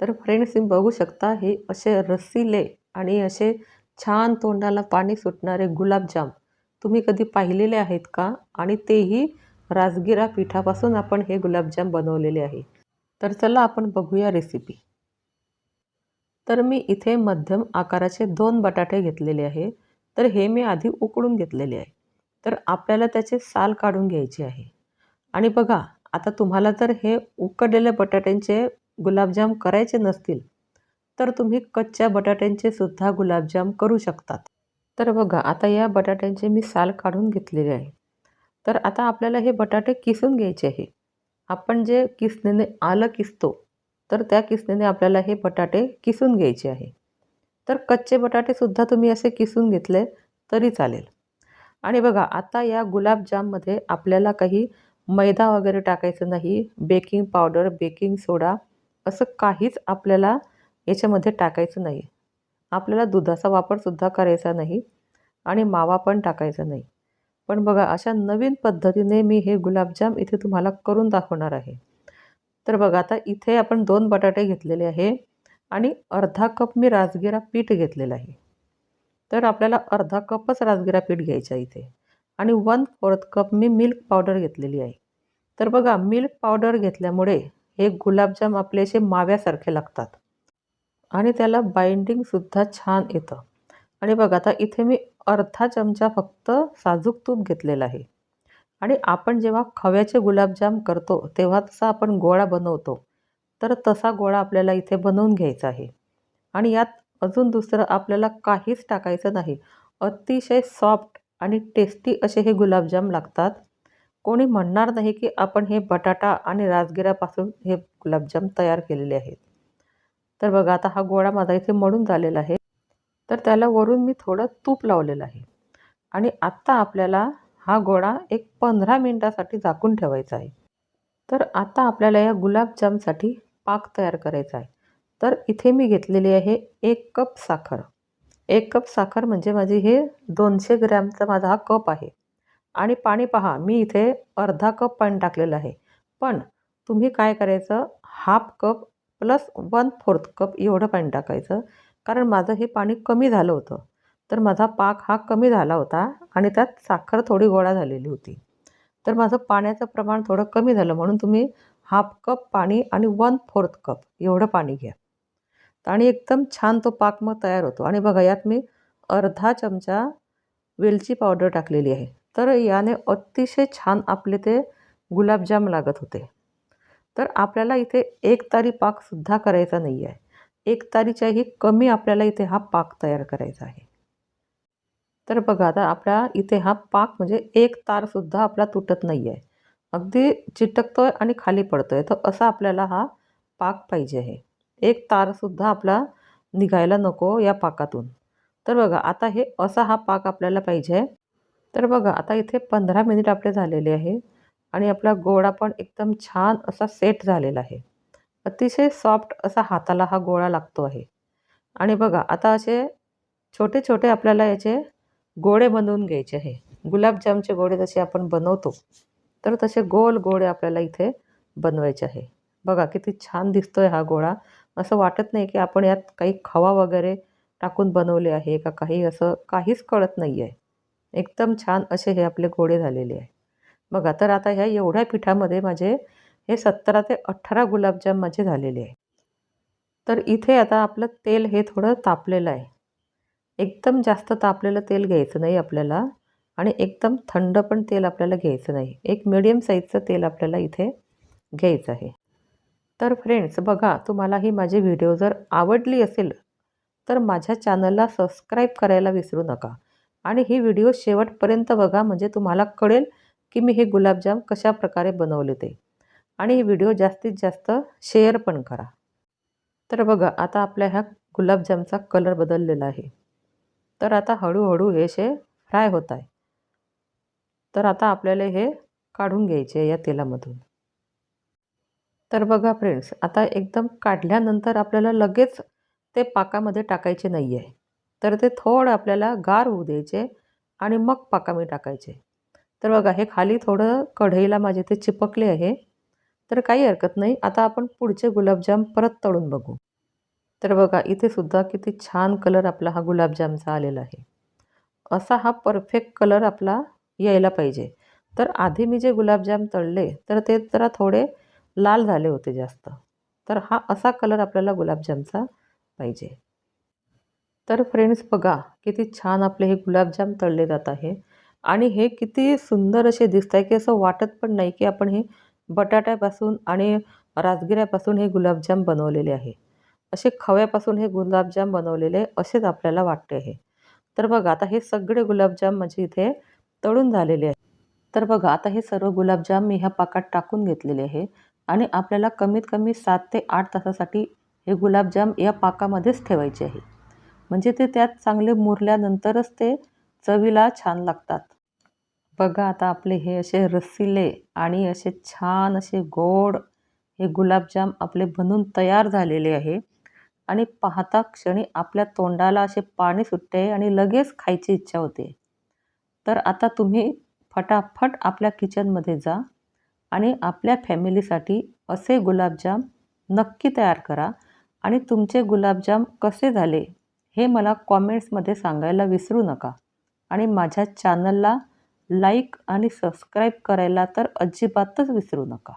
तर फ्रेंड्स तुम्ही बघू शकता हे असे रस्सीले आणि असे छान तोंडाला पाणी सुटणारे गुलाबजाम. तुम्ही कधी पाहिलेले आहेत का? आणि तेही राजगिरा पिठापासून आपण हे गुलाबजाम बनवलेले आहे. तर चला आपण बघूया रेसिपी तर मी इथे मध्यम आकाराचे दोन बटाटे घेतलेले आहे. तर हे मी आधी उकडून घेतलेले आहे. तर आपल्याला त्याचे साल काढून घ्यायचे आहे. आणि बघा आता तुम्हाला तर हे उकडलेल्या बटाट्यांचे गुलाबजाम करायचे नसतील तर तुम्ही कच्च्या बटाट्यांचे सुद्धा गुलाबजाम करू शकतात. तर बघा आता या बटाट्यांचे मी साल काढून घेतलेले आहे. तर आता आपल्याला हे बटाटे किसून घ्यायचे आहे. आपण जे किसणीने आलं किसतो तर त्या किसणीने आपल्याला हे बटाटे किसून घ्यायचे आहे. तर कच्चे बटाटेसुद्धा तुम्ही असे किसून घेतले तरी चालेल. आणि बघा आता या गुलाबजाममध्ये आपल्याला काही मैदा वगैरे टाकायचं नाही बेकिंग पावडर बेकिंग सोडा असं काहीच आपल्याला याच्यामध्ये टाकायचं नाही. आपल्याला दुधाचा वापरसुद्धा करायचा नाही आणि मावा पण टाकायचा नाही. पण बघा अशा नवीन पद्धतीने मी हे गुलाबजाम इथे तुम्हाला करून दाखवणार आहे. तर बघा आता इथे आपण दोन बटाटे घेतलेले आहे आणि अर्धा कप मी राजगिरा पीठ घेतलेलं आहे. तर आपल्याला अर्धा कपच राजगिरा पीठ घ्यायचं आहे इथे. आणि वन फोर्थ कप मी मिल्क पावडर घेतलेली आहे. तर बघा मिल्क पावडर घेतल्यामुळे हे गुलाबजाम आपले असे माव्यासारखे लागतात. आणि त्याला बाइंडिंगसुद्धा छान येतं. आणि बघा आता इथे मी अर्धा चमचा फक्त साजूक तूप घेतलेला आहे. आणि आपण जेव्हा खव्याचे गुलाबजाम करतो तेव्हा तसा आपण गोळा बनवतो. तर तसा गोळा आपल्याला इथे बनवून घ्यायचा आहे. आणि यात अजून दुसरं आपल्याला काहीच टाकायचं नाही. अतिशय सॉफ्ट आणि टेस्टी असे हे गुलाबजाम लागतात. कोणी म्हणणार नाही की आपण हे बटाटा आणि राजगिरापासून हे गुलाबजाम तयार केलेले आहेत. तर बघा आता हा गोळा माझा इथे मळून झालेला आहे. तर त्याला वरून मी थोडं तूप लावलेलं आहे. आणि आत्ता आपल्याला हा गोळा एक पंधरा मिनटासाठी झाकून ठेवायचा आहे. तर आता आपल्याला या गुलाबजामसाठी पाक तयार करायचा आहे. तर इथे मी घेतलेली आहे एक कप साखर. एक कप साखर म्हणजे माझी हे दोनशे ग्रॅमचा माझा हा कप आहे. आणि पाणी पहा मी इथे अर्धा कप पाणी टाकलेलं आहे. पण तुम्ही काय करायचं? Half cup plus one fourth cup एवढं पाणी टाकायचं. कारण माझं हे पाणी कमी झालं होतं. तर माझा पाक हा कमी झाला होता आणि त्यात साखर थोडी गोळा झालेली होती. तर माझं पाण्याचं प्रमाण थोडं कमी झालं म्हणून तुम्ही हाफ कप पाणी आणि वन फोर्थ कप एवढं पाणी घ्या. आणि एकदम छान तो पाक मग तयार होतो. आणि बघा यात मी अर्धा चमचा वेलची पावडर टाकलेली आहे. तर याने अतिशय छान आपले ते गुलाबजाम लागत होते. तर आपल्याला इथे एक तारी पाकसुद्धा करायचा नाही आहे एक तारीच्याही कमी आपल्याला इथे हा पाक तयार करायचा आहे. तर बघा आता आपल्या इथे हा पाक म्हणजे एक तारसुद्धा आपला तुटत नाही आहे अगदी चिटकतो आहे आणि खाली पडतो आहे तर असा आपल्याला हा पाक पाहिजे आहे. एक तारसुद्धा आपला निघायला नको या पाकातून. तर बघा आता हे असा हा पाक आपल्याला पाहिजे आहे तर बघा आता इथे पंधरा मिनिट आपले झालेले आहे आणि आपला गोळा पण एकदम छान असा सेट झालेला आहे. अतिशय सॉफ्ट असा हाताला हा गोळा लागतो आहे. आणि बघा आता असे छोटे छोटे आपल्याला याचे गोळे बनवून घ्यायचे आहे. गुलाबजामचे गोळे जसे आपण बनवतो तर तसे गोल गोळे आपल्याला इथे बनवायचे आहे. बघा किती छान दिसतोय हा गोळा. असं वाटत नाही की आपण यात काही खवा वगैरे टाकून बनवले आहे का काही असं काहीच कळत नाही आहे एकदम छान असे हे आपले गोळे झालेले आहे. बघा तर आता ह्या एवढ्या पिठामध्ये माझे हे सतरा ते अठरा गुलाबजाम माझे झालेले आहे. तर इथे आता आपलं तेल हे थोडं तापलेलं आहे. एकदम जास्त तापलेलं तेल घ्यायचं नाही आपल्याला आणि एकदम थंड पण तेल आपल्याला घ्यायचं नाही. एक मिडियम साईजचं तेल आपल्याला इथे घ्यायचं आहे. तर फ्रेंड्स बघा तुम्हाला ही माझी व्हिडिओ जर आवडली असेल तर माझ्या चॅनलला सबस्क्राईब करायला विसरू नका. आणि ही व्हिडिओ शेवटपर्यंत बघा म्हणजे तुम्हाला कळेल की मी हे गुलाबजाम कशा प्रकारे बनवले ते. आणि ही व्हिडिओ जास्तीत जास्त शेअर पण करा. तर बघा आता आपल्या ह्या गुलाबजामचा कलर बदललेला आहे. तर आता हळूहळू हे असे फ्राय होत आहे. तर आता आपल्याला हे काढून घ्यायचे या तेलामधून. तर बघा फ्रेंड्स आता एकदम काढल्यानंतर आपल्याला लगेच ते पाकामध्ये टाकायचे नाही आहे तर ते थोडं आपल्याला गार होऊ द्यायचे आणि मग पाकामी टाकायचे. तर बघा हे खाली थोडं कढईला माझे ते चिपकले आहे. तर काही हरकत नाही. आता आपण पुढचे गुलाबजाम परत तळून बघू. तर बघा इथे सुद्धा किती छान कलर आपला हा गुलाबजामचा आलेला आहे. असा हा परफेक्ट कलर आपला यायला पाहिजे. तर आधी मी जे गुलाबजाम तळले तर ते जरा थोडे लाल झाले होते जास्त. तर हा असा कलर आपल्याला गुलाबजामचा पाहिजे. तर फ्रेंड्स बघा किती छान आपले हे गुलाबजाम तळले जात आहे. आणि हे किती सुंदर असे दिसत आहे की असं वाटत पण नाही की आपण हे बटाट्यापासून आणि राजगिऱ्यापासून हे गुलाबजाम बनवलेले आहे. असे खव्यापासून हे गुलाबजाम बनवलेले असेच आपल्याला वाटते आहे. तर बघा आता हे सगळे गुलाबजाम म्हणजे इथे तळून झालेले आहे. तर बघा आता हे सर्व गुलाबजाम मी ह्या पाकात टाकून घेतलेले आहे. आणि आपल्याला कमीत कमी सात ते आठ तासासाठी हे गुलाबजाम या पाकामध्येच ठेवायचे आहे. म्हणजे ते त्यात चांगले मुरल्यानंतरच ते चवीला छान लागतात. बघा आता आपले हे असे रसिले आणि असे छान असे गोड हे गुलाबजाम आपले बनून तयार झालेले आहे. आणि पाहता क्षणी आपल्या तोंडाला असे पाणी सुटते आणि लगेच खायची इच्छा होते. तर आता तुम्ही फटाफट आपल्या किचनमध्ये जा आणि आपल्या फॅमिलीसाठी असे गुलाबजाम नक्की तयार करा. आणि तुमचे गुलाबजाम कसे झाले हे मला कॉमेंट्समध्ये सांगायला विसरू नका. आणि माझ्या चॅनलला लाईक आणि सबस्क्राईब करायला तर अजिबातच विसरू नका.